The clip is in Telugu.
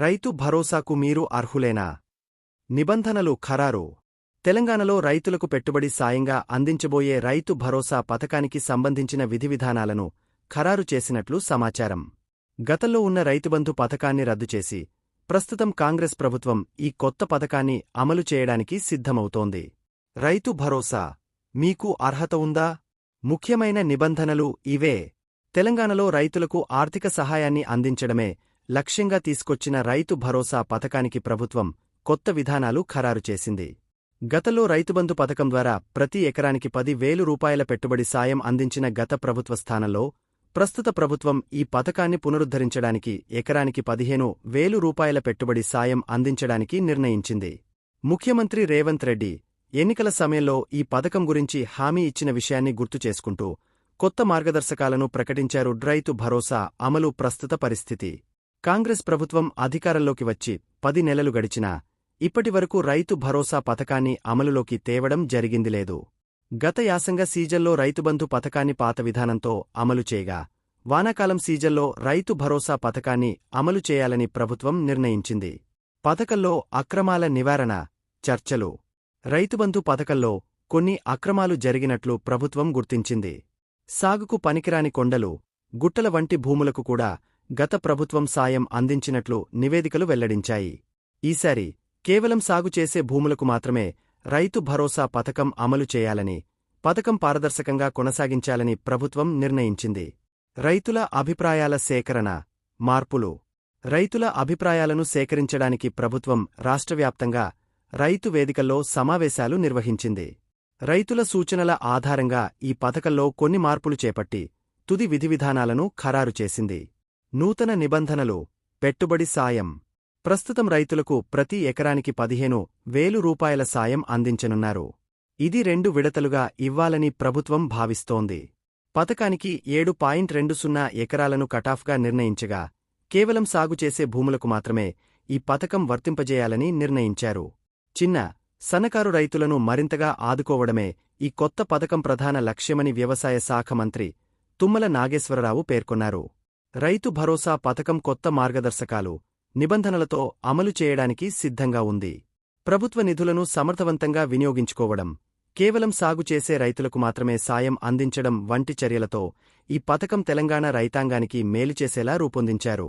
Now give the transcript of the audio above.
రైతు భరోసాకు మీరు అర్హులేనా? నిబంధనలు ఖరారు. తెలంగాణలో రైతులకు పెట్టుబడి సాయంగా అందించబోయే రైతు భరోసా పథకానికి సంబంధించిన విధివిధానాలను ఖరారు చేసినట్లు సమాచారం. గతంలో ఉన్న రైతుబంధు పథకాన్ని రద్దు చేసి ప్రస్తుతం కాంగ్రెస్ ప్రభుత్వం ఈ కొత్త పథకాన్ని అమలు చేయడానికి సిద్ధమవుతోంది. రైతు భరోసా మీకు అర్హత ఉందా? ముఖ్యమైన నిబంధనలు ఇవే. తెలంగాణలో రైతులకు ఆర్థిక సహాయాన్ని అందించడమే లక్ష్యంగా తీసుకొచ్చిన రైతు భరోసా పథకానికి ప్రభుత్వం కొత్త విధానాలు ఖరారు చేసింది. గతంలో రైతుబంధు పథకం ద్వారా ప్రతి ఎకరానికి పది వేలు రూపాయల పెట్టుబడి సాయం అందించిన గత ప్రభుత్వ స్థానంలో ప్రస్తుత ప్రభుత్వం ఈ పథకాన్ని పునరుద్ధరించడానికి ఎకరానికి పదిహేను వేలు రూపాయల పెట్టుబడి సాయం అందించడానికి నిర్ణయించింది. ముఖ్యమంత్రి రేవంత్ రెడ్డి ఎన్నికల సమయంలో ఈ పథకం గురించి హామీ ఇచ్చిన విషయాన్ని గుర్తు చేసుకుంటూ కొత్త మార్గదర్శకాలను ప్రకటించారు రైతు భరోసా అమలు ప్రస్తుత పరిస్థితి. కాంగ్రెస్ ప్రభుత్వం అధికారంలోకి వచ్చి పది నెలలు గడిచినా ఇప్పటివరకు రైతు భరోసా పథకాన్ని అమలులోకి తేవడం జరిగిందిలేదు గత యాసంగ సీజన్లో రైతుబంధు పథకాన్ని పాత విధానంతో అమలు చేయగా వానాకాలం సీజన్లో రైతు భరోసా పథకాన్ని అమలు చేయాలని ప్రభుత్వం నిర్ణయించింది. పథకంలో అక్రమాల నివారణ చర్చలు. రైతుబంధు పథకంలో కొన్ని అక్రమాలు జరిగినట్లు ప్రభుత్వం గుర్తించింది. సాగుకు పనికిరాని కొండలు గుట్టల వంటి భూములకు కూడా గత ప్రభుత్వం సాయం అందించినట్లు నివేదికలు వెల్లడించాయి. ఈసారి కేవలం సాగు చేసే భూములకు మాత్రమే రైతు భరోసా పథకం అమలు చేయాలని పథకం పారదర్శకంగా కొనసాగించాలని ప్రభుత్వం నిర్ణయించింది. రైతుల అభిప్రాయాల సేకరణ మార్పులు. రైతుల అభిప్రాయాలను సేకరించడానికి ప్రభుత్వం రాష్ట్రవ్యాప్తంగా రైతు వేదికల్లో సమావేశాలు నిర్వహించింది. రైతుల సూచనల ఆధారంగా ఈ పథకంలో కొన్ని మార్పులు చేపట్టి తుది విధివిధానాలను ఖరారు చేసింది. నూతన నిబంధనలు పెట్టుబడి సాయం. ప్రస్తుతం రైతులకు ప్రతి ఎకరానికి పదిహేను వేలు రూపాయల సాయం అందించనున్నారు. ఇది రెండు విడతలుగా ఇవ్వాలని ప్రభుత్వం భావిస్తోంది. పథకానికి ఏడు పాయింట్ రెండు సున్నా ఎకరాలను కటాఫ్గా నిర్ణయించగా కేవలం సాగు చేసే భూములకు మాత్రమే ఈ పథకం వర్తింపజేయాలని నిర్ణయించారు. చిన్న సన్నకారు రైతులను మరింతగా ఆదుకోవడమే ఈ కొత్త పథకం ప్రధాన లక్ష్యమని వ్యవసాయ శాఖ మంత్రి తుమ్మల నాగేశ్వరరావు పేర్కొన్నారు. రైతు భరోసా పథకం కొత్త మార్గదర్శకాలు నిబంధనలతో అమలు చేయడానికి సిద్ధంగా ఉంది. ప్రభుత్వ నిధులను సమర్థవంతంగా వినియోగించుకోవడం కేవలం సాగు చేసే రైతులకు మాత్రమే సాయం అందించడం వంటి చర్యలతో ఈ పథకం తెలంగాణ రైతాంగానికి మేలు చేసేలా రూపొందించారు.